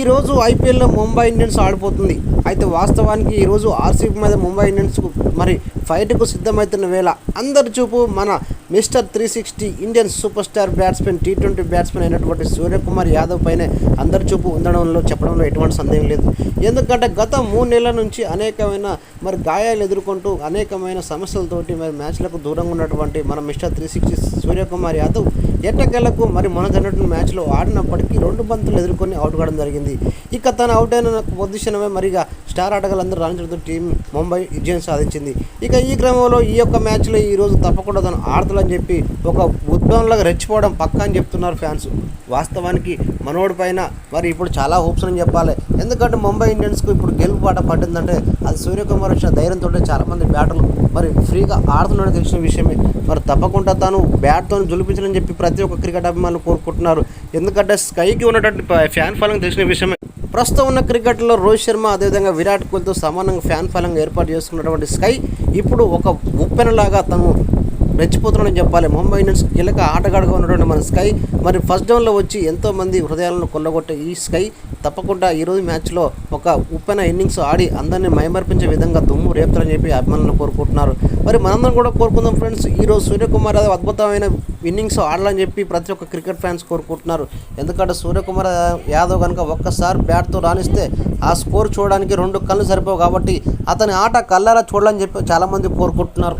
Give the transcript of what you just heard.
ఈరోజు ఐపీఎల్లో ముంబై ఇండియన్స్ ఆడిపోతుంది. అయితే వాస్తవానికి ఈరోజు ఆర్సీబీ మీద ముంబై ఇండియన్స్కు మరి ఫైట్కు సిద్ధమవుతున్న వేళ అందరి చూపు మన mister three sixty Indian super star batsmen T twenty batsmen అయినటువంటి సూర్యకుమార్ యాదవ్ పైనే అందరి చూపు ఉండడంలో చెప్పడంలో ఎటువంటి సందేహం లేదు. ఎందుకంటే గత మూడు నెలల నుంచి అనేకమైన మరి గాయాలు ఎదుర్కొంటూ అనేకమైన సమస్యలతోటి మరి మ్యాచ్లకు దూరంగా ఉన్నటువంటి మన mister three sixty Suryakumar Yadav ఎట్టకెళ్ళకు మరి మన జరిగినటువంటి మ్యాచ్లో ఆడినప్పటికీ రెండు బంతులు ఎదుర్కొని అవుట్ కావడం జరిగింది. ఇక తను అవుట్ అయిన పొజిషనమే మరిగా స్టార్ ఆటగాళ్ళందరూ రాణించడంతో టీం ముంబై విజయం సాధించింది. ఇక ఈ క్రమంలో ఈ యొక్క మ్యాచ్లో ఈరోజు తప్పకుండా తను ఆడతాలని చెప్పి ఒక ఉద్భవంలాగా రెచ్చిపోవడం పక్క అని చెప్తున్నారు ఫ్యాన్స్. వాస్తవానికి మనోడి పైన మరి ఇప్పుడు చాలా హోప్స్ అని చెప్పాలి. ఎందుకంటే ముంబై ఇండియన్స్కు ఇప్పుడు గెలుపు పాట పట్టిందంటే అది సూర్యకుమార్ వచ్చిన ధైర్యంతో చాలామంది బ్యాటర్లు మరి ఫ్రీగా ఆడుతున్నాడు తెలిసిన విషయమే. మరి తప్పకుండా తాను బ్యాట్తో జులిపించాలని చెప్పి ప్రతి ఒక్క క్రికెట్ అభిమానులు కోరుకుంటున్నారు. ఎందుకంటే స్కైకి ఉన్నటువంటి ఫ్యాన్ ఫాలోయింగ్ తెలిసిన విషయమే. ప్రస్తుతం ఉన్న క్రికెట్లో రోహిత్ శర్మ అదేవిధంగా విరాట్ కోహ్లీతో సమానంగా ఫ్యాన్ ఫాలంగా ఏర్పాటు చేసుకున్నటువంటి స్కై ఇప్పుడు ఒక ఉప్పెనలాగా తను రెచ్చిపోతున్నాడని చెప్పాలి. ముంబై ఇండియన్స్ కీలక ఆటగాడుగా ఉన్నటువంటి మన స్కై. మరి ఫస్ట్ డౌన్లో వచ్చి ఎంతోమంది హృదయాలను కొల్లగొట్టే ఈ స్కై తప్పకుండా ఈరోజు మ్యాచ్లో ఒక ఉప్పెన ఇన్నింగ్స్ ఆడి అందరినీ మైమర్పించే విధంగా దుమ్ము రేపుతారని చెప్పి అభిమానులు కోరుకుంటున్నారు. మరి మనందరం కూడా కోరుకుందాం ఫ్రెండ్స్ ఈరోజు సూర్యకుమార్ యాదవ్ అద్భుతమైన ఇన్నింగ్స్ ఆడాలని చెప్పి ప్రతి ఒక్క క్రికెట్ ఫ్యాన్స్ కోరుకుంటున్నారు. ఎందుకంటే సూర్యకుమార్ యాదవ్ కనుక ఒక్కసారి బ్యాట్తో రాణిస్తే ఆ స్కోర్ చూడడానికి రెండు కళ్ళు సరిపోవు కాబట్టి అతని ఆట కళ్ళారా చూడాలని చెప్పి చాలామంది కోరుకుంటున్నారు.